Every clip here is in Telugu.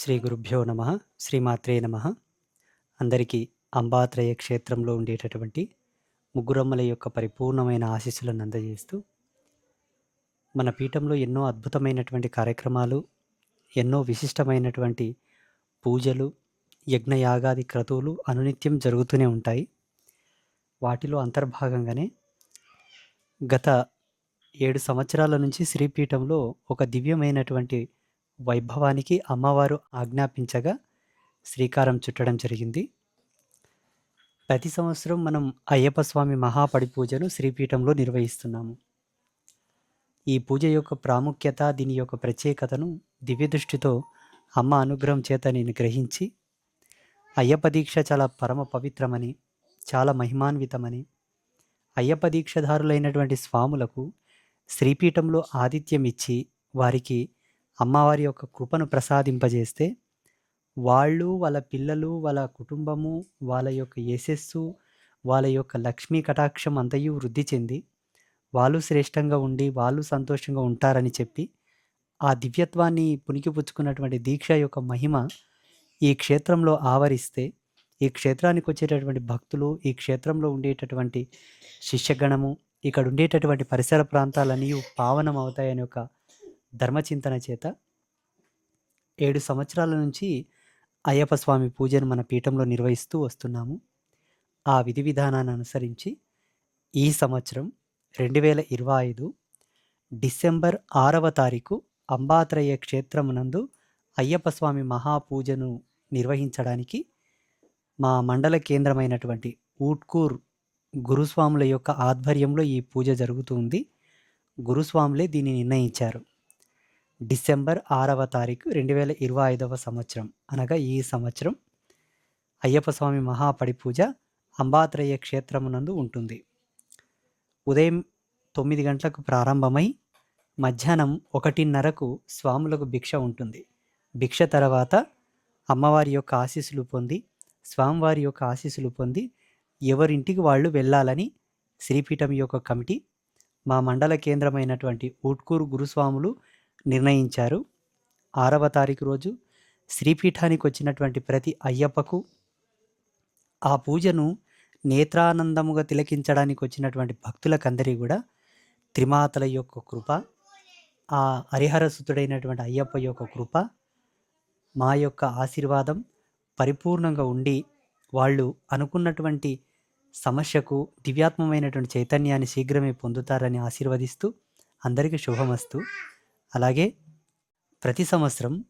శ్రీ గురుభ్యో నమ శ్రీమాత్రే నమ. అందరికీ అంబాత్రయ క్షేత్రంలో ఉండేటటువంటి ముగ్గురమ్మల యొక్క పరిపూర్ణమైన ఆశీస్సులను అందజేస్తూ మన పీఠంలో ఎన్నో అద్భుతమైనటువంటి కార్యక్రమాలు ఎన్నో విశిష్టమైనటువంటి పూజలు యజ్ఞయాగాది క్రతువులు అనునిత్యం జరుగుతూనే ఉంటాయి. వాటిలో అంతర్భాగంగానే గత ఏడు సంవత్సరాల నుంచి శ్రీపీఠంలో ఒక దివ్యమైనటువంటి వైభవానికి అమ్మవారు ఆజ్ఞాపించగా శ్రీకారం చుట్టడం జరిగింది. ప్రతి సంవత్సరం మనం అయ్యప్ప స్వామి మహాపడి పూజను శ్రీపీఠంలో నిర్వహిస్తున్నాము. ఈ పూజ యొక్క ప్రాముఖ్యత దీని యొక్క ప్రత్యేకతను దివ్యదృష్టితో అమ్మ అనుగ్రహం చేత నేను గ్రహించి అయ్యప్ప దీక్ష చాలా పరమ పవిత్రమని చాలా మహిమాన్వితమని అయ్యప్ప దీక్షధారులైనటువంటి స్వాములకు శ్రీపీఠంలో ఆతిథ్యం ఇచ్చి వారికి అమ్మవారి యొక్క కృపను ప్రసాదింపజేస్తే వాళ్ళు వాళ్ళ పిల్లలు వాళ్ళ కుటుంబము వాళ్ళ యొక్క యశస్సు వాళ్ళ యొక్క లక్ష్మీ కటాక్షం అంతయు వృద్ధి చెంది వాళ్ళు శ్రేష్టంగా ఉండి వాళ్ళు సంతోషంగా ఉంటారని చెప్పి ఆ దివ్యత్వాన్ని పుణికిపుచ్చుకున్నటువంటి దీక్ష యొక్క మహిమ ఈ క్షేత్రంలో ఆవరిస్తే ఈ క్షేత్రానికి వచ్చేటటువంటి భక్తులు ఈ క్షేత్రంలో ఉండేటటువంటి శిష్యగణము ఇక్కడ ఉండేటటువంటి పరిసర ప్రాంతాలన్నీ పావనం అవుతాయని ఒక ధర్మచింతన చేత ఏడు సంవత్సరాల నుంచి అయ్యప్ప స్వామి పూజను మన పీఠంలో నిర్వహిస్తూ వస్తున్నాము. ఆ విధి విధానాన్ని అనుసరించి ఈ సంవత్సరం రెండు వేల ఇరవై ఐదు డిసెంబర్ ఆరవ తారీఖు అంబాత్రయ క్షేత్రమునందు అయ్యప్ప స్వామి మహాపూజను నిర్వహించడానికి మా మండల కేంద్రమైనటువంటి ఊట్కూర్ గురుస్వాముల యొక్క ఆధ్వర్యంలో ఈ పూజ జరుగుతుంది గురుస్వాములే దీన్ని నిర్ణయించారు. డిసెంబర్ ఆరవ తారీఖు రెండు వేల ఇరవై ఐదవ సంవత్సరం. అనగా ఈ సంవత్సరం అయ్యప్ప స్వామి మహాపడి పూజ అంబాత్రయ క్షేత్రమునందు ఉంటుంది. ఉదయం తొమ్మిది గంటలకు ప్రారంభమై మధ్యాహ్నం ఒకటిన్నరకు స్వాములకు భిక్ష ఉంటుంది. భిక్ష తర్వాత అమ్మవారి యొక్క ఆశీస్సులు పొంది స్వామివారి యొక్క ఆశీస్సులు పొంది ఎవరింటికి వాళ్ళు వెళ్ళాలని శ్రీపీఠం యొక్క కమిటీ మా మండల కేంద్రమైనటువంటి ఊట్కూరు గురుస్వాములు నిర్ణయించారు. ఆరవ తారీఖు రోజు శ్రీపీఠానికి వచ్చినటువంటి ప్రతి అయ్యప్పకు ఆ పూజను నేత్రానందముగా తిలకించడానికి వచ్చినటువంటి భక్తులకందరి కూడా త్రిమాతల యొక్క కృప ఆ హరిహరసుతుడైనటువంటి అయ్యప్ప యొక్క కృప మా యొక్క ఆశీర్వాదం పరిపూర్ణంగా ఉండి వాళ్ళు అనుకున్నటువంటి సమస్యకు దివ్యాత్మమైనటువంటి చైతన్యాన్ని శీఘ్రమే పొందుతారని ఆశీర్వదిస్తూ అందరికీ శుభమస్తు. అలాగే ప్రతి సంవత్సరం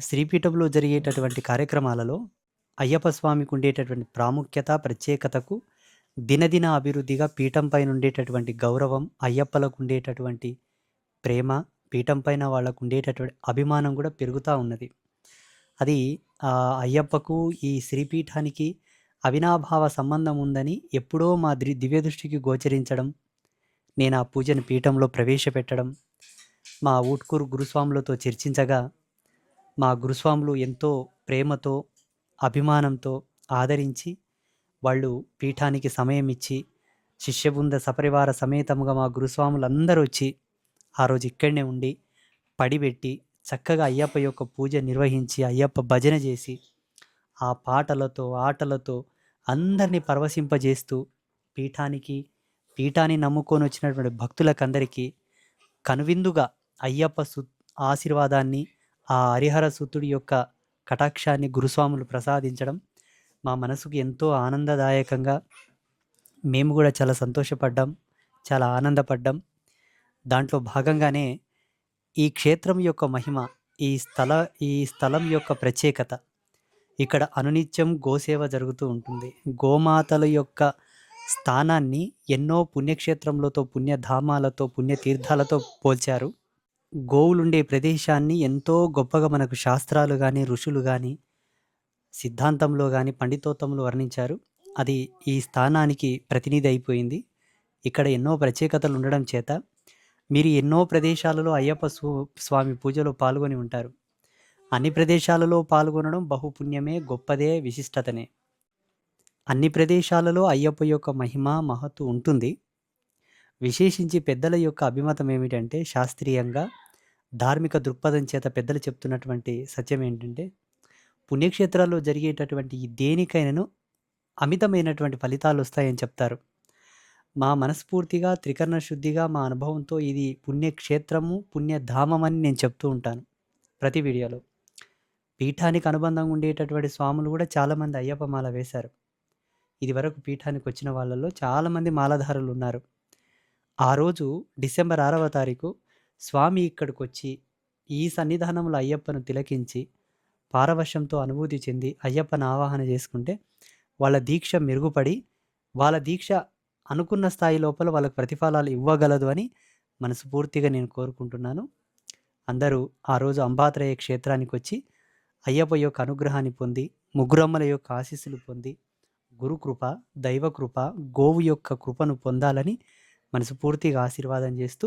శ్రీపీఠంలో జరిగేటటువంటి కార్యక్రమాలలో అయ్యప్ప స్వామికి ఉండేటటువంటి ప్రాముఖ్యత ప్రత్యేకతకు దినదిన అభివృద్ధిగా పీఠం పైన ఉండేటటువంటి గౌరవం అయ్యప్పలకు ఉండేటటువంటి ప్రేమ పీఠం పైన వాళ్ళకు ఉండేటటువంటి అభిమానం కూడా పెరుగుతూ ఉన్నది. అది అయ్యప్పకు ఈ శ్రీపీఠానికి అవినాభావ సంబంధం ఉందని ఎప్పుడో మా ది దివ్య దృష్టికి గోచరించడం నేను ఆ పూజను పీఠంలో ప్రవేశపెట్టడం మా ఊట్కూరు గురుస్వాములతో చర్చించగా మా గురుస్వాములు ఎంతో ప్రేమతో అభిమానంతో ఆదరించి వాళ్ళు పీఠానికి సమయం ఇచ్చి శిష్యబృంద సపరివార సమేతముగా మా గురుస్వాములందరూ వచ్చి ఆ రోజు ఇక్కడనే ఉండి పడిపెట్టి చక్కగా అయ్యప్ప యొక్క పూజ నిర్వహించి అయ్యప్ప భజన చేసి ఆ పాటలతో ఆటలతో అందరినీ పరవశింపజేస్తూ పీఠానికి పీఠాన్ని నమ్ముకొని వచ్చినటువంటి భక్తులకందరికీ కనువిందుగా అయ్యప్ప సు ఆశీర్వాదాన్ని ఆ హరిహర సుతుడి యొక్క కటాక్షాన్ని గురుస్వాములు ప్రసాదించడం మా మనసుకు ఎంతో ఆనందదాయకంగా మేము కూడా చాలా సంతోషపడ్డాం చాలా ఆనందపడ్డాం. దాంట్లో భాగంగానే ఈ క్షేత్రం యొక్క మహిమ ఈ స్థల ఈ స్థలం యొక్క ప్రత్యేకత. ఇక్కడ అనునిత్యం గోసేవ జరుగుతూ ఉంటుంది. గోమాతల యొక్క స్థానాన్ని ఎన్నో పుణ్యక్షేత్రములతో పుణ్యధామాలతో పుణ్యతీర్థాలతో పోల్చారు. గోవులుండే ప్రదేశాన్ని ఎంతో గొప్పగా మనకు శాస్త్రాలు కానీ ఋషులు కానీ సిద్ధాంతంలో కానీ పండితోత్తంలో వర్ణించారు. అది ఈ స్థానానికి ప్రతినిధి అయిపోయింది. ఇక్కడ ఎన్నో ప్రత్యేకతలు ఉండడం చేత మీరు ఎన్నో ప్రదేశాలలో అయ్యప్ప స్వామి పూజలో పాల్గొని ఉంటారు. అన్ని ప్రదేశాలలో పాల్గొనడం బహుపుణ్యమే గొప్పదే విశిష్టతనే. అన్ని ప్రదేశాలలో అయ్యప్ప యొక్క మహిమ మహత్తు ఉంటుంది. విశేషించి పెద్దల యొక్క అభిమతం ఏమిటంటే శాస్త్రీయంగా ధార్మిక దృక్పథం చేత పెద్దలు చెప్తున్నటువంటి సత్యం ఏంటంటే పుణ్యక్షేత్రాల్లో జరిగేటటువంటి ఈ అమితమైనటువంటి ఫలితాలు వస్తాయని చెప్తారు. మా మనస్ఫూర్తిగా త్రికరణ శుద్ధిగా మా అనుభవంతో ఇది పుణ్యక్షేత్రము పుణ్యధామం అని నేను చెప్తూ ఉంటాను ప్రతి వీడియోలో. పీఠానికి అనుబంధంగా ఉండేటటువంటి స్వాములు కూడా చాలామంది అయ్యప్ప మాల వేశారు. ఇది వరకు పీఠానికి వచ్చిన వాళ్ళలో చాలామంది మాలధారులు ఉన్నారు. ఆ రోజు డిసెంబర్ ఆరవ తారీఖు స్వామి ఇక్కడికి వచ్చి ఈ సన్నిధానంలో అయ్యప్పను తిలకించి పారవశ్యంతో అనుభూతి చెంది అయ్యప్పను ఆవాహన చేసుకుంటే వాళ్ళ దీక్ష మెరుగుపడి వాళ్ళ దీక్ష అనుకున్న స్థాయి లోపల వాళ్ళకి ప్రతిఫలాలు ఇవ్వగలదు అని మనస్ఫూర్తిగా నేను కోరుకుంటున్నాను. అందరూ ఆ రోజు అంబాత్రయ క్షేత్రానికి వచ్చి అయ్యప్ప యొక్క అనుగ్రహాన్ని పొంది ముగ్గురమ్మల యొక్క ఆశీస్సులు పొంది గురుకృప దైవకృప గోవు యొక్క కృపను పొందాలని మనస్ఫూర్తిగా ఆశీర్వాదం చేస్తూ